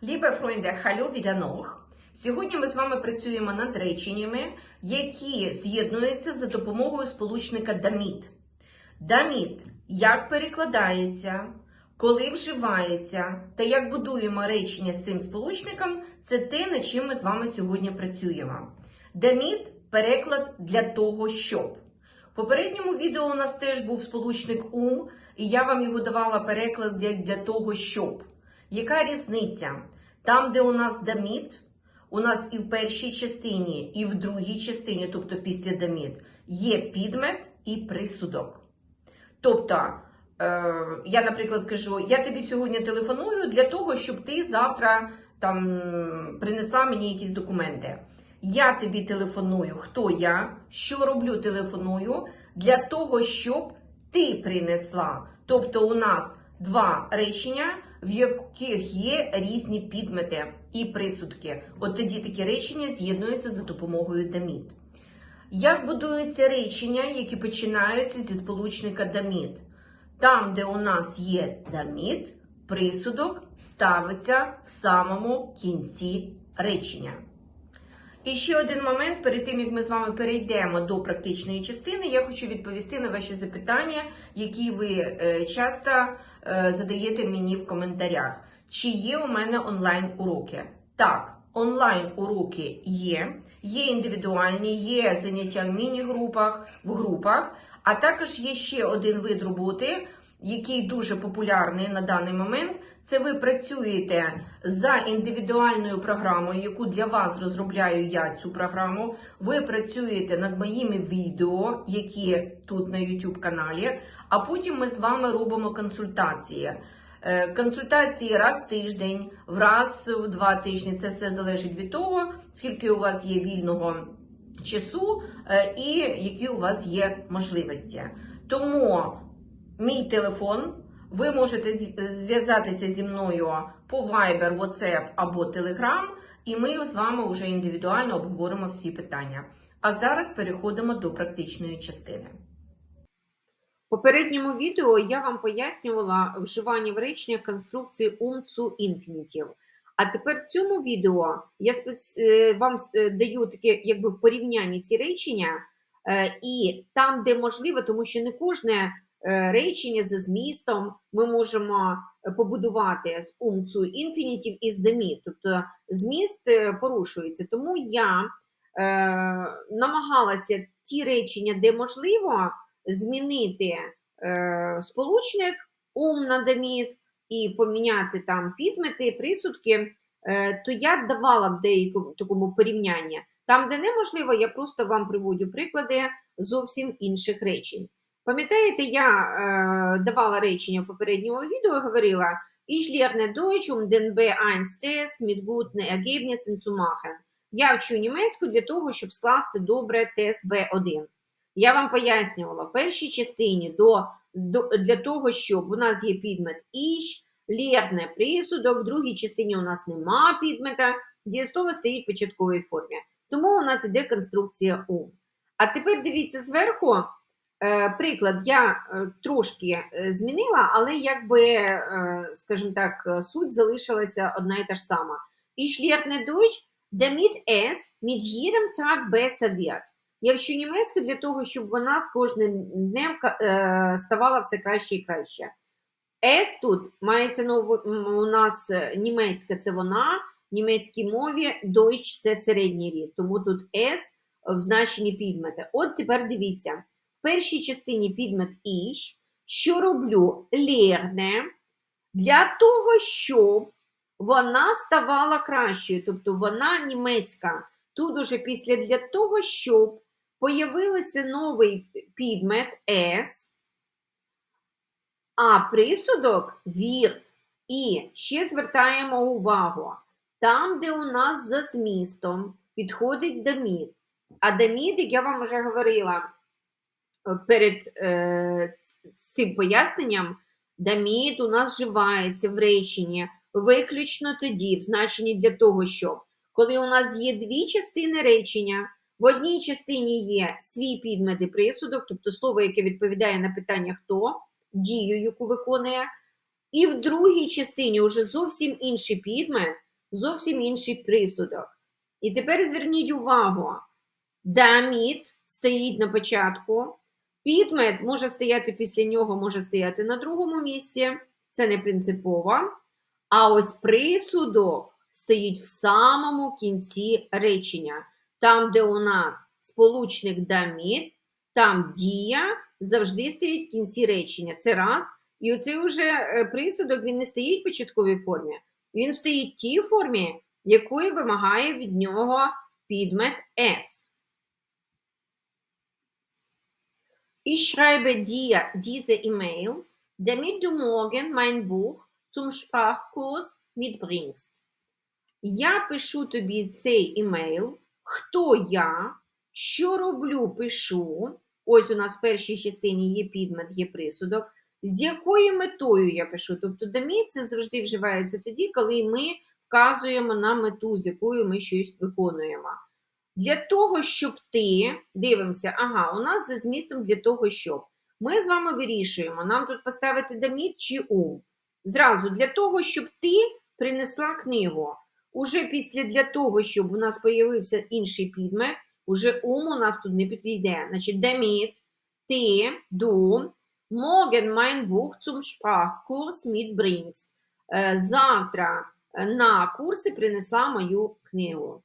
Liebe Freunde, hallo wieder noch. Сьогодні ми з вами працюємо над реченнями, які з'єднуються за допомогою сполучника damit. Damit як перекладається, коли вживається та як будуємо речення з цим сполучником, це те, над чим ми з вами сьогодні працюємо. Damit – переклад для того, щоб. В попередньому відео у нас теж був сполучник ум, і я вам його давала переклад для того, щоб. Яка різниця? Там, де у нас даміт, у нас і в першій частині, і в другій частині, тобто після даміт, є підмет і присудок. Тобто, е, я, наприклад, кажу, я тобі сьогодні телефоную для того, щоб ти завтра там принесла мені якісь документи. Я тобі телефоную, хто я, що роблю, телефоную для того, щоб ти принесла. Тобто у нас два речення, в яких є різні підмети і присудки. От тоді такі речення з'єднуються за допомогою даміт. Як будуються речення, які починаються зі сполучника даміт? Там, де у нас є даміт, присудок ставиться в самому кінці речення. І ще один момент, перед тим як ми з вами перейдемо до практичної частини, я хочу відповісти на ваші запитання, які ви е, часто е, задаєте мені в коментарях. Чи є у мене онлайн-уроки? Так, онлайн-уроки є, є індивідуальні, є заняття в міні-групах, в групах, а також є ще один вид роботи, який дуже популярний на даний момент. Це ви працюєте за індивідуальною програмою, яку для вас розробляю я цю програму. Ви працюєте над моїми відео, які тут на YouTube каналі, а потім ми з вами робимо консультації. Е, Консультації раз в тиждень, в раз в два тижні. Це все залежить від того, скільки у вас є вільного часу е, і які у вас є можливості. Тому мій телефон. Ви можете зв'язатися зі мною по Viber, WhatsApp або Telegram, і ми з вами вже індивідуально обговоримо всі питання. А зараз переходимо до практичної частини. В попередньому відео я вам пояснювала вживання в реченнях конструкції zu infinitive. А тепер в цьому відео я е, вам е, даю таке якби в порівнянні ці речення, е, і там, де можливо, тому що не кожне речення за змістом ми можемо е, побудувати з zu infinitive і з demit, тобто зміст е, порушується. Тому я е, намагалася ті речення, де можливо, змінити е, сполучник ум на даміт і поміняти там підмети, присудки, е, то я давала в деякому такому порівнянні. Там, де неможливо, я просто вам приводю приклади зовсім інших речень. Пам'ятаєте, я е, давала речення в попередньому відео і говорила Ich lerne Deutsch, um den B1-Test mit guten Ergebnissen zu machen. Я вчу німецьку для того, щоб скласти добре тест B1. Я вам пояснювала в першій частині до, до, для того, щоб у нас є підмет іш, лєрне присудок, в другій частині у нас нема підмета, дієслово стоїть в початковій формі. Тому у нас іде конструкція ум. А тепер дивіться зверху. Е, приклад я е, трошки е, змінила, але якби, скажімо так, суть залишилася одна і та ж сама. Ich lerne Deutsch, damit es mit jedem Tag besser wird. Я вчу німецьку для того, щоб вона з кожним днем ставала все краще і краще. С тут мається на у нас німецька це вона, в німецькій мові Deutsch – це середній рід, тому тут С в значенні підмета. От тепер дивіться, в першій частині підмет «ich», що роблю лерне для того, щоб вона ставала кращою, тобто вона німецька. Тут уже після для того, щоб появився новий підмет S, а присудок вірт. І ще звертаємо увагу, там, де у нас за змістом підходить даміт. А даміт, як я вам вже говорила перед е, цим поясненням, даміт у нас вживається в реченні виключно тоді, в значенні для того, щоб коли у нас є дві частини речення, в одній частині є свій підмет і присудок, тобто слово, яке відповідає на питання хто, дію, яку виконує, і в другій частині вже зовсім інший підмет, зовсім інший присудок. І тепер зверніть увагу, damit стоїть на початку, підмет може стояти після нього, може стояти на другому місці, це не принципово. А ось присудок стоїть в самому кінці речення. Там, де у нас сполучник damit, там дія завжди стоїть в кінці речення. Це раз. І оцей уже е, присудок він не стоїть в початковій формі, він стоїть в тій формі, якої вимагає від нього підмет S. Ich schreibe dir diese E-Mail, damit du morgen mein Buch zum Sprachkurs mitbringst. Я пишу тобі цей імейл. Хто я? Що роблю, пишу. Ось у нас в першій частині є підмет, є присудок. З якою метою я пишу? Тобто дамі це завжди вживається тоді, коли ми вказуємо на мету, з якою ми щось виконуємо. Для того, щоб ти, дивимося, ага, у нас за змістом для того, щоб. Ми з вами вирішуємо, нам тут поставити даміт чи ум. Зразу для того, щоб ти принесла книгу. Уже після для того, щоб у нас появився інший підмет, уже ум у нас тут не підійде. Значить, damit ти, du, morgen mein Buch zum Sprachkurs mitbringst. Завтра е, на курси принесла мою книгу.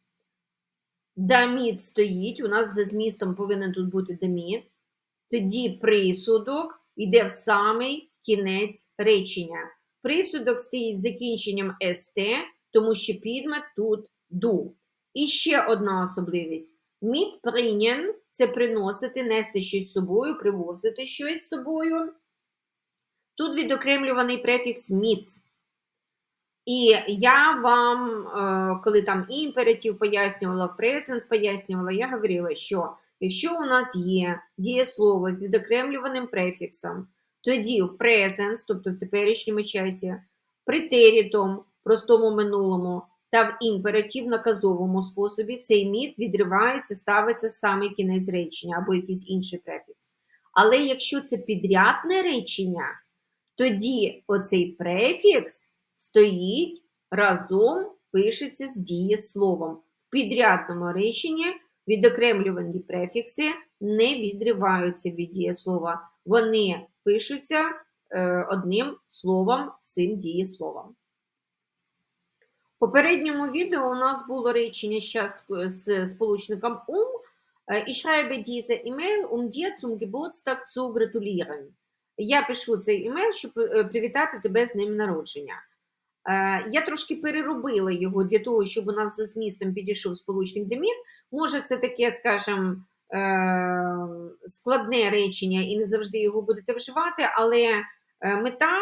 Damit стоїть, у нас за змістом повинен тут бути damit. Тоді присудок йде в самий кінець речення. Присудок стоїть з закінченням st, тому що підмет тут du. І ще одна особливість. Mitbringen – це приносити, нести щось з собою, привозити щось з собою. Тут відокремлюваний префікс mit. І я вам, е, коли там імператив пояснювала, presence пояснювала, я говорила, що якщо у нас є дієслово з відокремлюваним префіксом, тоді в presence, тобто в теперішньому часі, претерітом, простому минулому, та в імператив наказовому способі цей міт відривається, ставиться саме кінець речення або якийсь інший префікс. Але якщо це підрядне речення, тоді оцей префікс стоїть разом, пишеться з дієсловом. В підрядному реченні відокремлювані префікси не відриваються від дієслова. Вони пишуться е, одним словом з цим дієсловом. В попередньому відео у нас було речення з сполучником um. Е, Ich schreibe diese E-Mail, um dir zum Geburtstag zu gratulieren. Я пишу цей імейл, щоб е, привітати тебе з ним народження. Е, Я трошки переробила його для того, щоб у нас за змістом підійшов сполучник демір. Може, це таке, скажімо, е, складне речення і не завжди його будете вживати, але е, мета,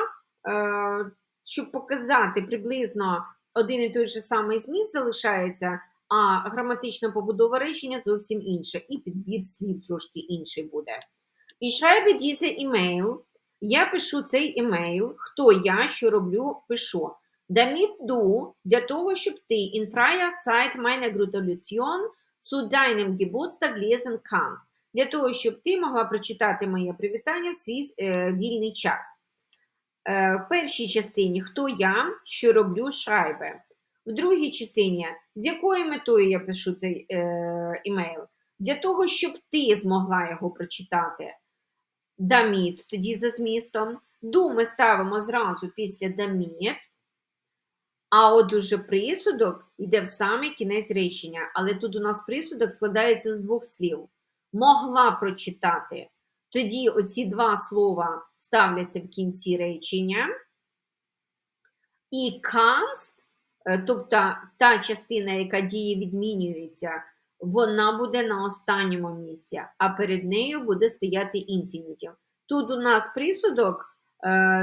щоб показати приблизно один і той же самий зміст залишається, а граматична побудова речення зовсім інша, і підбір слів трошки інший буде. І schreibe diese email. Я пишу цей імейл. Хто я, що роблю, пишу. Damit du, для того, щоб ти in freier Zeit meine Gratulation zu deinem Geburtstag lesen kannst. Для того, щоб ти могла прочитати моє привітання в свій е, вільний час. Е, в першій частині хто я, що роблю шайбе. В другій частині, з якою метою я пишу цей е, імейл? Для того, щоб ти змогла його прочитати. Даміт, тоді за змістом. Ду ми ставимо зразу після даміт, а от уже присудок йде в самий кінець речення. Але тут у нас присудок складається з двох слів. Могла прочитати. Тоді оці два слова ставляться в кінці речення. І kannst, е, тобто та частина, яка діє відмінюється, вона буде на останньому місці, а перед нею буде стояти інфінітів. Тут у нас присудок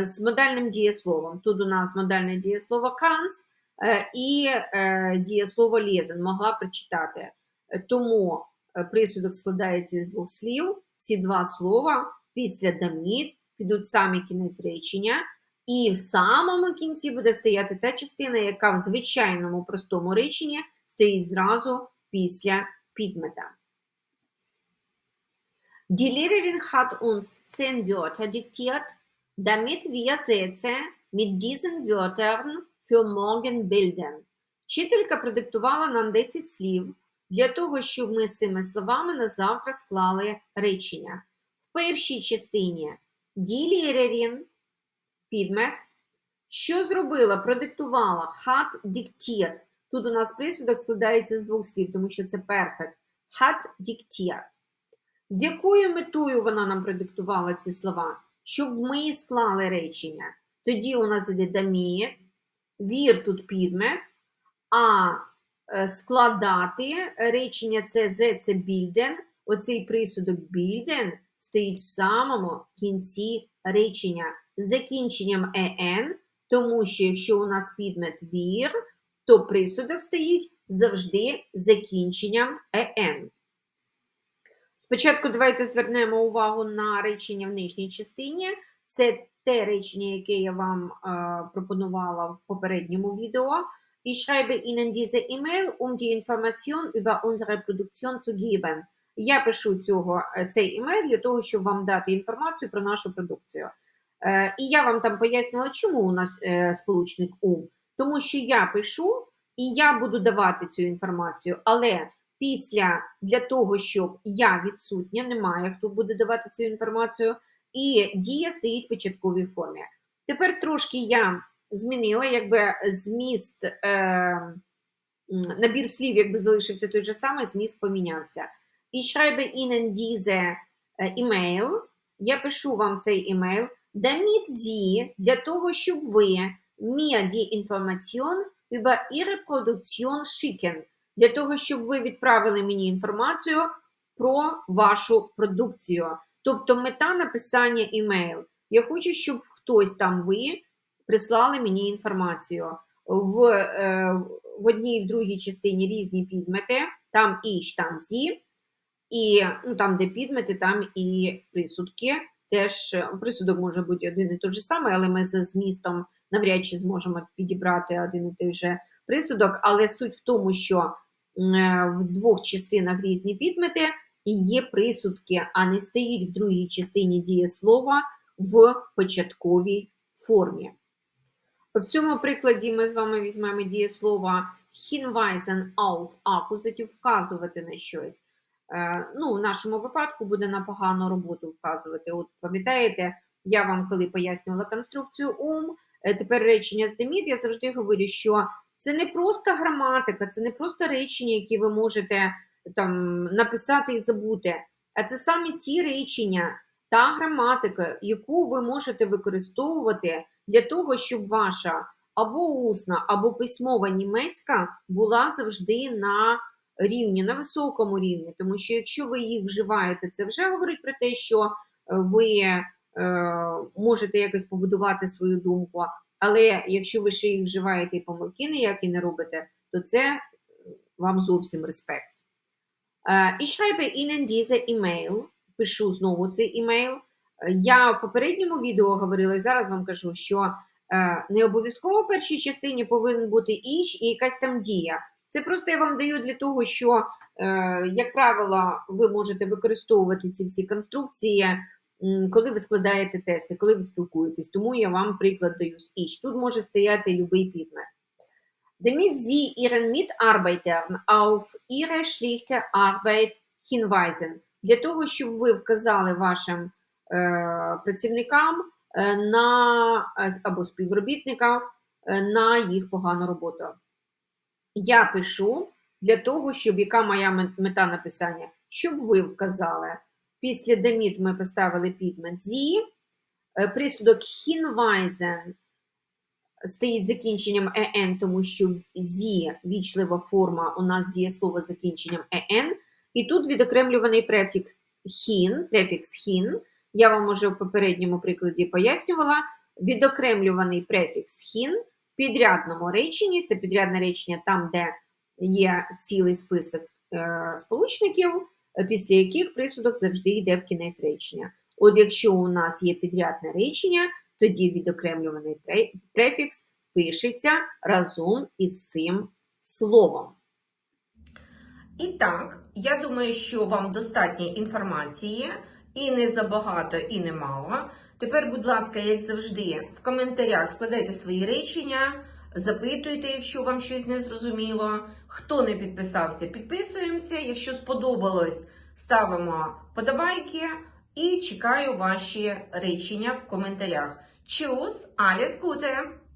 з модальним дієсловом. Тут у нас модальне дієслово kannst е, і е, дієслово lesen, могла прочитати. Е, Тому е, присудок складається з двох слів. Ці два слова після damit підуть в самий кінець речення, і в самому кінці буде стояти та частина, яка в звичайному простому реченні стоїть зразу після підмета. Die Lehrerin hat uns zehn Wörter diktiert, damit wir Sätze mit diesen Wörtern für morgen bilden. Вчителька продиктувала нам 10 слів для того, щоб ми з цими словами на завтра склали речення. В першій частині ділєрерін, підмет. Що зробила? Продиктувала hat diktiert. Тут у нас присудок складається з двох слів, тому що це perfect. Hat diktiert. З якою метою вона нам продиктувала ці слова? Щоб ми склали речення. Тоді у нас іде damit, вір тут підмет, а е, складати речення це з, це bilden. Оцей присудок bilden стоїть в самому кінці речення з закінченням en, тому що якщо у нас підмет вір, то присудок стоїть завжди закінченням en. Спочатку давайте звернемо увагу на речення в нижній частині. Це те речення, яке я вам е, пропонувала в попередньому відео. Ich schreibe Ihnen diese E-Mail, um die Information über unsere Produktion zu geben. Я пишу цього, е, цей імейл для того, щоб вам дати інформацію про нашу продукцію. Е, і я вам там пояснювала, чому у нас е, сполучник ум. Тому що я пишу і я буду давати цю інформацію, але після для того, щоб я відсутня, немає хто буде давати цю інформацію, і дія стоїть в початковій формі. Тепер трошки я змінила, якби зміст, е, набір слів, якби залишився той же самий, зміст помінявся. І schreibe Ihnen diese email. Я пишу вам цей email. Damit Sie, для того, щоб ви mir die Information über Ihre Produktion schicken. Для того, щоб ви відправили мені інформацію про вашу продукцію. Тобто мета написання імейл. Я хочу, щоб хтось там ви прислали мені інформацію. В, е, в одній і в другій частині різні підмети, там іч, там зі, і ну, там, де підмети, там і присудки. Теж е, присудок може бути один і той же самий, але ми за змістом навряд чи зможемо підібрати один і той же присудок. Але суть в тому, що в двох частинах різні підмети і є присудки, а не стоїть в другій частині дієслова в початковій формі. В цьому прикладі ми з вами візьмемо дієслово hinweisen auf акузатив вказувати на щось. Е, Ну, в нашому випадку буде на погану роботу вказувати. От пам'ятаєте, я вам коли пояснювала конструкцію ум, е, тепер речення з деміт, я завжди говорю, що це не просто граматика, це не просто речення, які ви можете там написати і забути, а це саме ті речення, та граматика, яку ви можете використовувати для того, щоб ваша або усна, або письмова німецька була завжди на рівні, на високому рівні. Тому що якщо ви її вживаєте, це вже говорить про те, що ви е, можете якось побудувати свою думку. Але якщо ви ще їх вживаєте і помилки ніякі не робите, то це вам зовсім респект. Е, Ich schreibe Ihnen diese E-Mail. Пишу знову цей імейл. Е, Я в попередньому відео говорила і зараз вам кажу, що е, не обов'язково в першій частині повинен бути іч і якась там дія. Це просто я вам даю для того, що, е, як правило, ви можете використовувати ці всі конструкції, коли ви складаєте тести, коли ви спілкуєтесь. Тому я вам приклад даю з. Тут може стояти будь-який підмет. Damit Sie Ihren Mitarbeitern auf ihre schlichte Arbeit hinweisen. Для того, щоб ви вказали вашим е, працівникам е, на, е, або співробітникам е, на їх погану роботу. Я пишу для того, щоб яка моя мета написання? Щоб ви вказали. Після деміт ми поставили підмет зі, е, присудок hinweisen стоїть закінченням en, тому що зі вічлива форма у нас дієслово з закінченням en. І тут відокремлюваний префікс hin, префікс hin. Я вам уже в попередньому прикладі пояснювала. Відокремлюваний префікс hin в підрядному реченні. Це підрядне речення там, де є цілий список е, сполучників, е, після яких присудок завжди йде в кінець речення. От якщо у нас є підрядне речення, тоді відокремлюваний префікс пишеться разом із цим словом. І так, я думаю, що вам достатньо інформації, і не забагато, і не мало. Тепер, будь ласка, як завжди, в коментарях складайте свої речення. Запитуйте, якщо вам щось не зрозуміло. Хто не підписався, підписуємося. Якщо сподобалось, ставимо подобайки і чекаю ваші речення в коментарях. Чус, alles Gute!